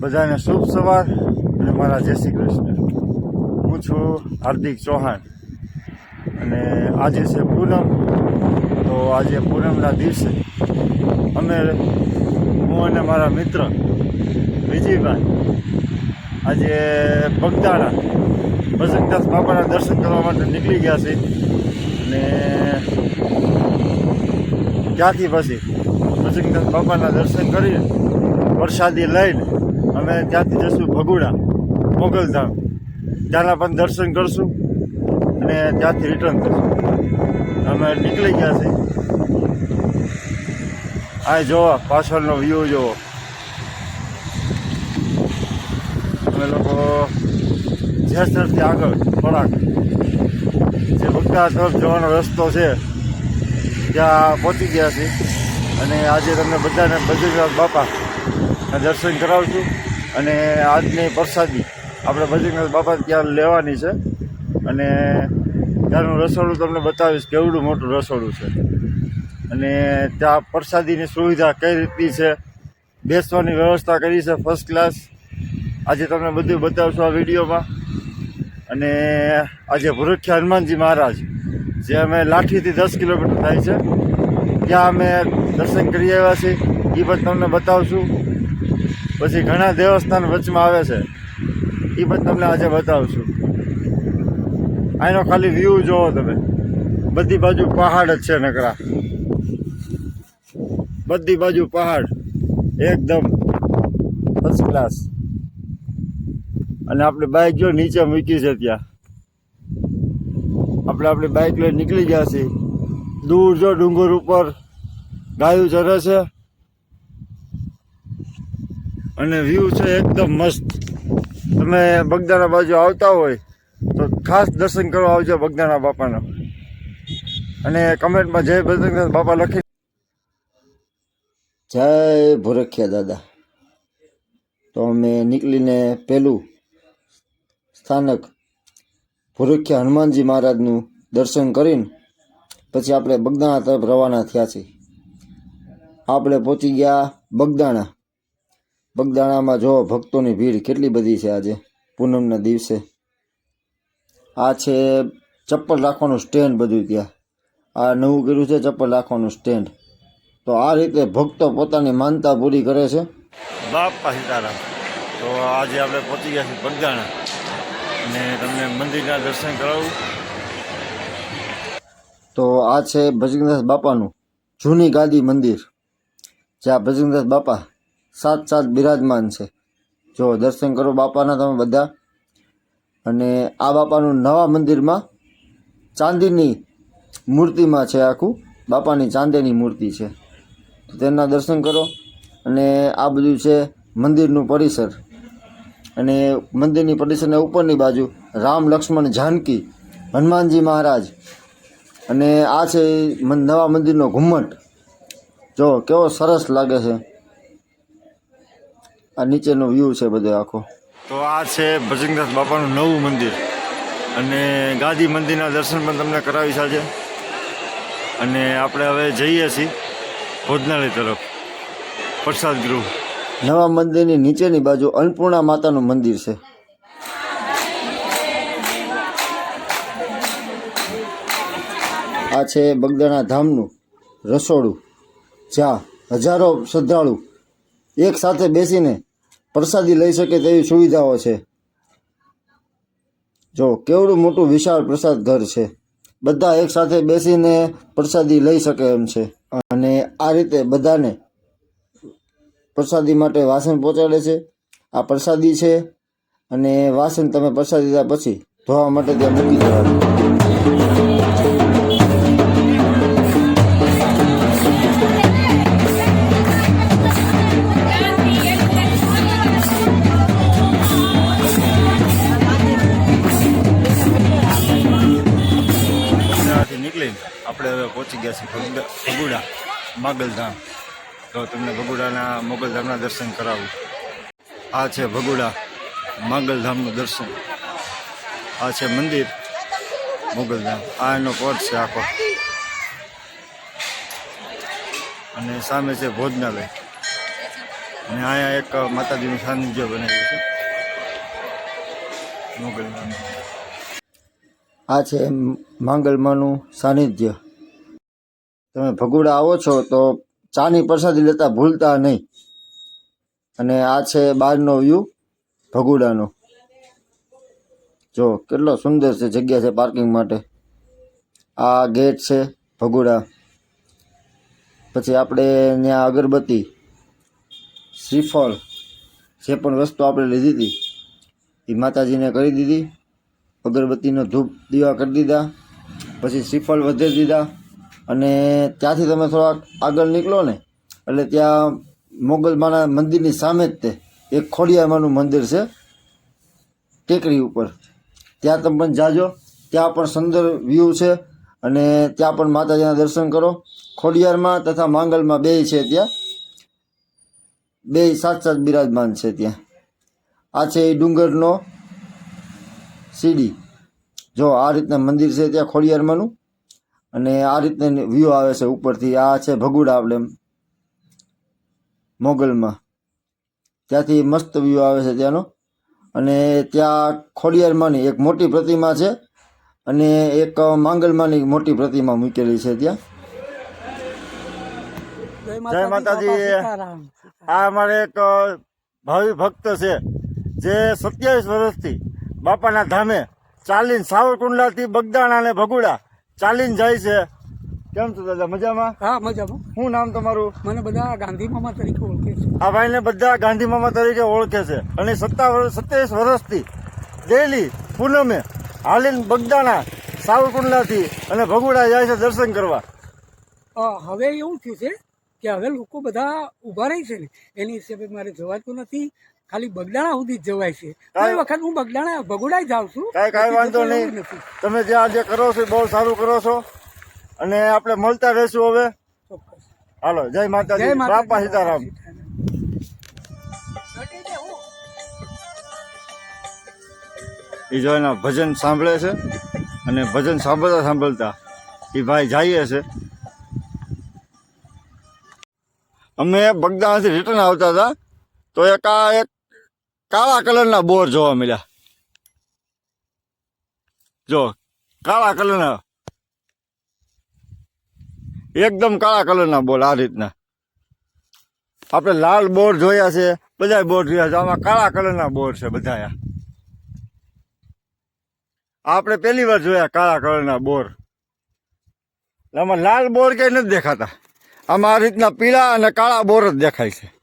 બધાને શુભ સવાર અને મારા જય શ્રી કૃષ્ણ. હું છું હાર્દિક ચૌહાણ અને આજે છે પૂનમ. તો આજે પૂનમના દિવસે અમે હું અને મારા મિત્ર વિજયભાઈ આજે બગદાણા બસંગદાસ બાપાના દર્શન કરવા માટે નીકળી ગયા છે અને ત્યાંથી પછી બસંગદાસ બાપાના દર્શન કરીને પ્રસાદી લઈને અમે ત્યાંથી જશું ભગુડા મોગલધામ ત્યાંના પણ દર્શન કરશું અને ત્યાંથી રિટર્ન કરશું. અમે નીકળી ગયા છીએ. આ જોવો, પાછળનો વ્યૂ જોવો. અમે લોકો જેસરથી આગળ થોડાક જે ભક્તા તરફ જવાનો રસ્તો છે, ત્યાં પહોંચી ગયા છે અને આજે તમને બધાને બદ્રીનાથ બાપા દર્શન કરાવશું અને આજની પ્રસાદી આપણે બદ્રીનાથ બાપા ત્યાં લેવાની છે. અને ત્યાંનું રસોડું તમને બતાવીશ, કેવડું મોટું રસોડું છે. અને ત્યાં પ્રસાદીની સુવિધા કઈ રીતની છે? બેસવાની વ્યવસ્થા કરી છે ફર્સ્ટ ક્લાસ આજે તમને બધું બતાવશું આ વિડીયોમાં. અને આજે ભૂરખ્યા હનુમાનજી મહારાજ, જે અમે લાઠીથી દસ કિલોમીટર થાય છે, ત્યાં અમે દર્શન કરી આવ્યા છીએ. એ પણ તમને બતાવશું. પછી ઘણા દેવસ્થાન વચમાં આવે છે. એ પણ તમને આજે બતાવશું. આનો ખાલી વ્યૂ જોવો તમે. બધી બાજુ પહાડ જ છે નકરા. બધી બાજુ પહાડ. એકદમ ફર્સ્ટ ક્લાસ અને આપણે બાઇક જો નીચે મૂકી છે ત્યાં. આપણે આપણી બાઇક લઈ નીકળી ગયા છીએ. દૂર જો ડુંગર ઉપર ગાયું ચરે છે. અને વ્યૂ છે એકદમ મસ્ત. તમે બગદાણા બાજુ આવતા હોય તો ખાસ દર્શન કરવા આવજો બગદાણા બાપાના. અને કમેન્ટમાં જય બજરંગનાથ બાપા લખી જય ભૂરખિયા દાદા. તો અમે નીકળીને પહેલું સ્થાનક ભૂરખિયા હનુમાનજી મહારાજનું દર્શન કરીને પછી આપણે બગદાણા તરફ રવાના થયા છીએ. આપણે પહોંચી ગયા બગદાણા. બગદાણામાં જો ભક્તોની ભીડ કેટલી બધી છે આજે પૂનમના દિવસે. આ છે ચપ્પલ રાખવાનું સ્ટેન્ડ બધું ત્યાં. આ નવું કર્યું છે ચપ્પલ રાખવાનું સ્ટેન્ડ. તો આ રીતે ભક્તો પોતાની માનતા પૂરી કરે છે. બાપા સીતારામ. તો આજે આપણે પહોંચી ગયા છીએ બગદાણા. અને તમને મંદિરના દર્શન કરાવું. તો આ છે ભજનદાસ બાપાનું જૂની ગાદી મંદિર. જ્યાં ભજનદાસ બાપા સાત સાત બિરાજમાન છે. જો દર્શન કરો બાપાના તમે બધા. અને આ બાપાનું નવા મંદિરમાં ચાંદીની મૂર્તિમાં છે આખું. બાપાની ચાંદીની મૂર્તિ છે. તેના દર્શન કરો. અને આ બધું છે મંદિરનું પરિસર. અને મંદિરની પરિસરને ઉપરની બાજુ રામ લક્ષ્મણ જાનકી હનુમાનજી મહારાજ. અને આ છે નવા મંદિરનો ઘુમ્મટ. જો કેવો સરસ લાગે છે. આ નીચેનો વ્યૂ છે બધો આખો. તો આ છે ભજનદાસ બાપાનું નવું મંદિર. અને ગાંધી મંદિરના દર્શન પણ તમને કરાવી છે અને આપણે હવે જઈએ છીએ ભોજનાલય તરફ. પ્રસાદ ગૃહ. નવા મંદિરની નીચેની બાજુ અન્નપૂર્ણા માતાનું મંદિર છે. આ છે બગદાણા ધામનું રસોડું જ્યાં હજારો શ્રદ્ધાળુ એક સાથે બેસીને પ્રસાદી લઈ શકે તેવી સુવિધાઓ છે. જો, કેવડું મોટું વિશાળ પ્રસાદ ઘર છે. બધા એકસાથે બેસીને પ્રસાદી લઈ શકે એમ છે. અને આ રીતે બધાને પ્રસાદી માટે વાસણ પહોંચાડે છે. આ પ્રસાદી છે અને વાસણ તમે પ્રસાદી લીધા પછી ધોવા માટે ત્યાં મૂકી દેવાનું. આપણે હવે પહોંચી ગયા છીએ ભગુડા માગલધામ. તો તમને ભગુડાના મોગલધામના દર્શન કરાવું. આ છે ભગુડા માગલધામનું દર્શન. આ છે મંદિર મોગલધામ. આ એનો કોટ છે આખો. અને સામે છે ભોજનાલય. અને અહીંયા એક માતાજીનું સાનિધ્ય બનાવ્યું છે. મોગલધામ. આ છે માંગલમાનું સાનિધ્ય. તમે ભગુડા આવો છો તો ચાની પ્રસાદી લેતા ભૂલતા નહીં. અને આ છે બહારનો વ્યૂ ભગુડાનો. જો, કેટલો સુંદર છે જગ્યા છે પાર્કિંગ માટે. આ ગેટ છે ભગુડા. પછી આપણે ત્યાં અગરબત્તી, શ્રીફળ, જે પણ વસ્તુ આપણે લીધી હતી એ માતાજીને કરી દીધી. અગરબત્તીનો ધૂપ દીવા કરી દીધા. પછી શ્રીફળ વધે દીધા. અને ત્યાંથી તમે થોડાક આગળ નીકળો ને, એટલે ત્યાં મોગલમાના મંદિરની સામે જ તે, એક ખોડિયારમાંનું મંદિર છે, ટેકરી ઉપર. ત્યાં તમે પણ જાજો, ત્યાં પણ સુંદર વ્યૂ છે, અને ત્યાં પણ માતાજીના દર્શન કરો. ખોડિયારમાં તથા માંગલમાં બેય છે ત્યાં. બે સાત સાત બિરાજમાન છે ત્યાં. આ છે એ ડુંગરનો સીડી. જો આ રીતના મંદિર છે ત્યાં ખોડિયારમાંનું. અને આ રીતે વ્યૂ આવે છે ઉપરથી. આ છે ભગુડા આપણે મોગલમાં. ત્યાંથી મસ્ત વ્યૂ આવે છે ત્યાંનો. અને ત્યાં ખોડિયારમાંની એક મોટી પ્રતિમા છે અને એક માંગલમાંની મોટી પ્રતિમા મૂકેલી છે ત્યાં. જય માતાજી આ અમારે એક ભાવિ ભક્ત છે જે સત્યાવીસ વર્ષથી બાપાના ધામે ચાલીને સાવરકુંડલાથી બગદાણા અને ભગુડા ચાલીને જાય છે. કેમ છો દાદા મજામાં? હા મજામાં. શું નામ તમારું? મને બધા ગાંધી મામા તરીકે ઓળખે છે. આ ભાઈને બધા ગાંધી મામા તરીકે ઓળખે છે. અને સત્તા સત્યાવીસ વર્ષથી ડેલી પૂનમે હાલીન બગદાણા સાવરકુંડલાથી અને ભગુડા જાય છે દર્શન કરવા. હવે એવું થયું છે કે હવે લોકો બધા ઊભા રહી છે ને. એની હિસાબે મારે જવાતું નથી. ખાલી બગડાણા સુધી જ જવાય છે. કોઈ વખત હું બગડાણા ભગોડાઈ જાઉં છું કાંઈ કાંઈ વાંધો નહીં. તમે જે આજે કરો છો બહુ સારું કરો છો. અને આપણે મળતા રહેશું હવે. હાલો જય માતાજી. જય માતાજી. બાપા સીતારામ. એ જો એના ભજન સાંભળે છે અને ભજન સાંભળતા સાંભળતા એ ભાઈ જઈએ છે. અમે બગદાણાથી રિટર્ન આવતા હતા. તો એક આ એક કાળા કલરના બોર જોવા મળ્યા. જો, કાળા કલરના. એકદમ કાળા કલરના બોર આ રીતના. આપણે લાલ બોર જોયા છે બધા બોર જોયા છે. આમાં કાળા કલરના બોર છે બધા આપણે પહેલી વાર જોયા કાળા કલરના બોર. આમાં લાલ બોર કઈ નથી દેખાતા. આમાં આ રીતના પીળા અને કાળા બોર જ દેખાય છે.